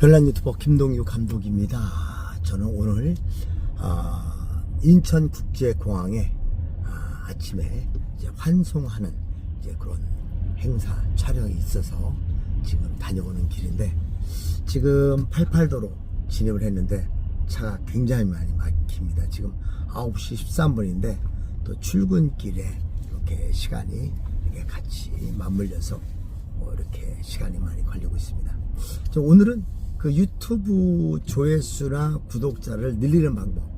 별난 유튜버 김동유 감독입니다. 저는 오늘 아, 인천국제공항에 아, 아침에 환송하는 이제 그런 행사 촬영이 있어서 지금 다녀오는 길인데 지금 88도로 진입을 했는데 차가 굉장히 많이 막힙니다. 지금 9시 13분인데 또 출근길에 이렇게 시간이 이렇게 같이 맞물려서 뭐 이렇게 시간이 많이 걸리고 있습니다. 저 오늘은 그 유튜브 조회수나 구독자를 늘리는 방법.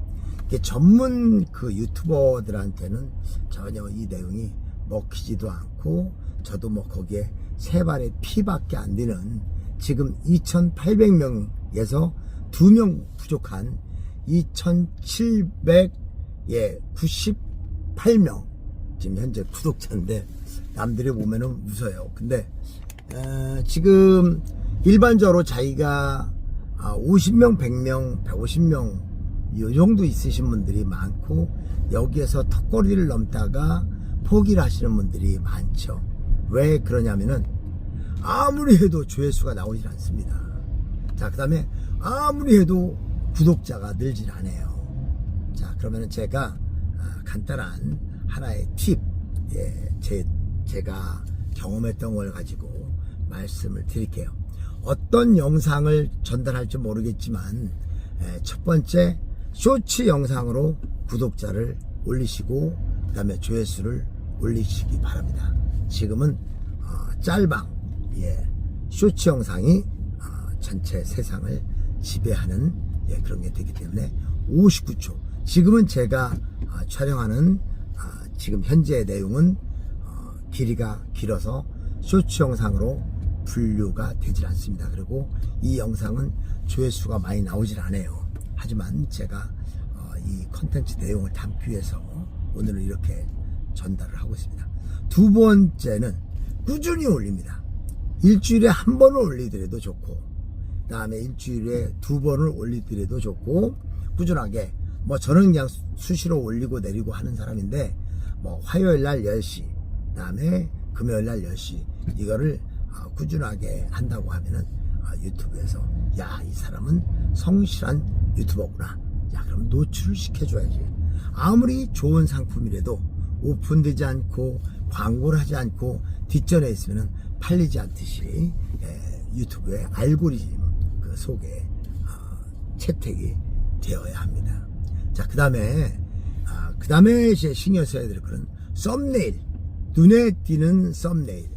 이게 전문 그 유튜버들한테는 전혀 이 내용이 먹히지도 않고 저도 뭐 거기에 세 발의 피밖에 안 되는 지금 2,800명에서 두명 부족한 2,700 예, 98명 지금 현재 구독자인데 남들이 보면은 웃어요. 근데 에, 지금 일반적으로 자기가 아, 50명, 100명, 150명 이 정도 있으신 분들이 많고 여기에서 턱걸이를 넘다가 포기를 하시는 분들이 많죠. 왜 그러냐면은 아무리 해도 조회수가 나오질 않습니다. 자, 그 다음에 아무리 해도 구독자가 늘질 않아요. 자, 그러면은 제가 아, 간단한 하나의 팁, 예, 제, 제가 경험했던 걸 가지고 말씀을 드릴게요. 어떤 영상을 전달할지 모르겠지만, 예, 첫 번째, 쇼츠 영상으로 구독자를 올리시고, 그 다음에 조회수를 올리시기 바랍니다. 지금은, 어, 짤방, 예, 쇼츠 영상이 어, 전체 세상을 지배하는 예, 그런 게 되기 때문에 59초. 지금은 제가 아, 촬영하는 아, 지금 현재의 내용은 어, 길이가 길어서 쇼츠 영상으로 분류가 되질 않습니다. 그리고 이 영상은 조회수가 많이 나오질 않아요. 하지만 제가 어, 이 컨텐츠 내용을 담기 위해서 오늘은 이렇게 전달을 하고 있습니다. 두 번째는 꾸준히 올립니다. 일주일에 한 번을 올리더라도 좋고, 그 다음에 일주일에 두 번을 올리더라도 좋고, 꾸준하게, 뭐 저는 그냥 수시로 올리고 내리고 하는 사람인데, 뭐 화요일 날 10시, 그 다음에 금요일 날 10시, 이거를 아, 꾸준하게 한다고 하면은 아, 유튜브에서, 야, 이 사람은 성실한 유튜버구나. 야, 그럼 노출을 시켜줘야지. 아무리 좋은 상품이라도 오픈되지 않고 광고를 하지 않고 뒷전에 있으면 팔리지 않듯이 예, 유튜브의 알고리즘 그 속에 어, 채택이 되어야 합니다. 자, 그 다음에, 아, 그 다음에 이제 신경 써야 될 거는 썸네일. 눈에 띄는 썸네일.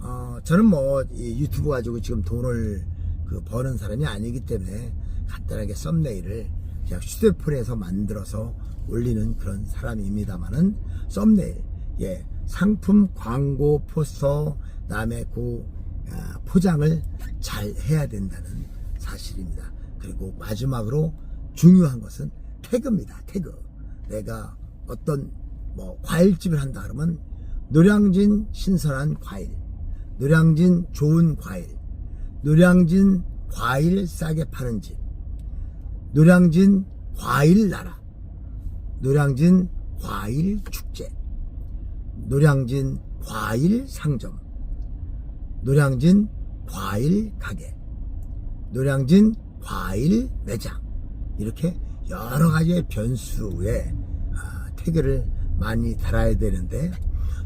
어, 저는 뭐, 이 유튜브 가지고 지금 돈을 그 버는 사람이 아니기 때문에 간단하게 썸네일을 그냥 휴대폰에서 만들어서 올리는 그런 사람입니다만은 썸네일, 예, 상품 광고 포스터, 다음에 그 아, 포장을 잘 해야 된다는 사실입니다. 그리고 마지막으로 중요한 것은 태그입니다. 태그. 내가 어떤 뭐 과일집을 한다 그러면 노량진 신선한 과일, 노량진 좋은 과일, 노량진 과일 싸게 파는 집, 노량진 과일 나라, 노량진 과일 축제, 노량진 과일 상점, 노량진 과일 가게, 노량진 과일 매장 이렇게 여러 가지의 변수에 아, 태그를 많이 달아야 되는데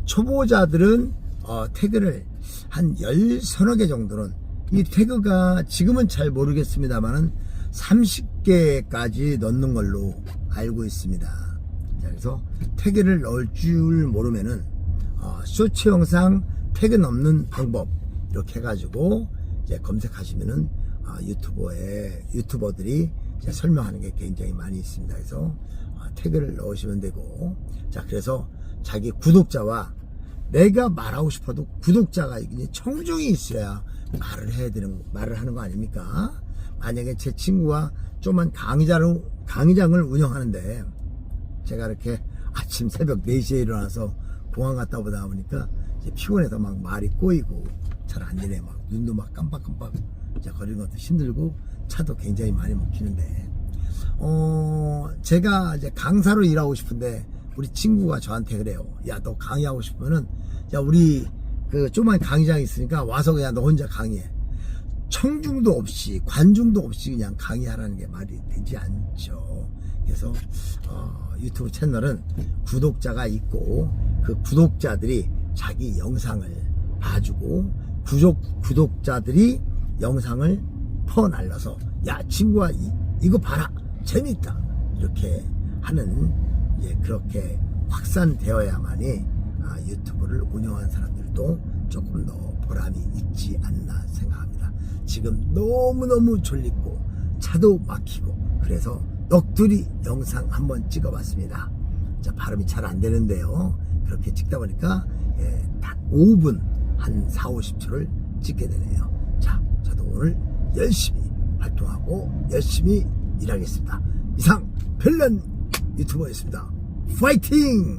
초보자들은 어, 태그를 한 열 서너 개 정도는 이 태그가 지금은 잘 모르겠습니다만은 30개까지 넣는 걸로 알고 있습니다. 자, 그래서 태그를 넣을 줄 모르면은 어, 쇼츠 영상 태그 넣는 방법 이렇게 해가지고 이제 검색하시면은 어, 유튜버에 유튜버들이 설명하는 게 굉장히 많이 있습니다. 그래서 어, 태그를 넣으시면 되고 자 그래서 자기 구독자와 내가 말하고 싶어도 구독자가 이제 청중이 있어야 말을 해야 되는 말을 하는 거 아닙니까? 만약에 제 친구가 좀만 강의자를 강의장을 운영하는데 제가 이렇게 아침 새벽 4시에 일어나서 공항 갔다 오다 보니까 피곤해서 막 말이 꼬이고 잘 안 되네 막 눈도 막 깜빡깜빡 이제 거리는 것도 힘들고 차도 굉장히 많이 먹히는데 어 제가 이제 강사로 일하고 싶은데 우리 친구가 저한테 그래요. 야 너 강의하고 싶으면은 야 우리 그 조그만 강의장 있으니까 와서 그냥 너 혼자 강의해. 청중도 없이 관중도 없이 그냥 강의하라는 게 말이 되지 않죠. 그래서 어, 유튜브 채널은 구독자가 있고 그 구독자들이 자기 영상을 봐주고 구독 구독자들이 영상을 퍼날려서 야 친구야 이, 이거 봐라. 재밌다. 이렇게 하는 예, 그렇게 확산되어야만이 아, 유튜브를 운영한 사람들도 조금 더 보람이 있지 않나 생각합니다. 지금 너무너무 졸리고 차도 막히고 그래서 넋두리 영상 한번 찍어봤습니다. 자, 발음이 잘 안 되는데요. 그렇게 찍다 보니까 예, 딱 5분 한 4, 50초를 찍게 되네요. 자, 저도 오늘 열심히 활동하고 열심히 일하겠습니다. 이상 별난 유튜버였습니다. 파이팅!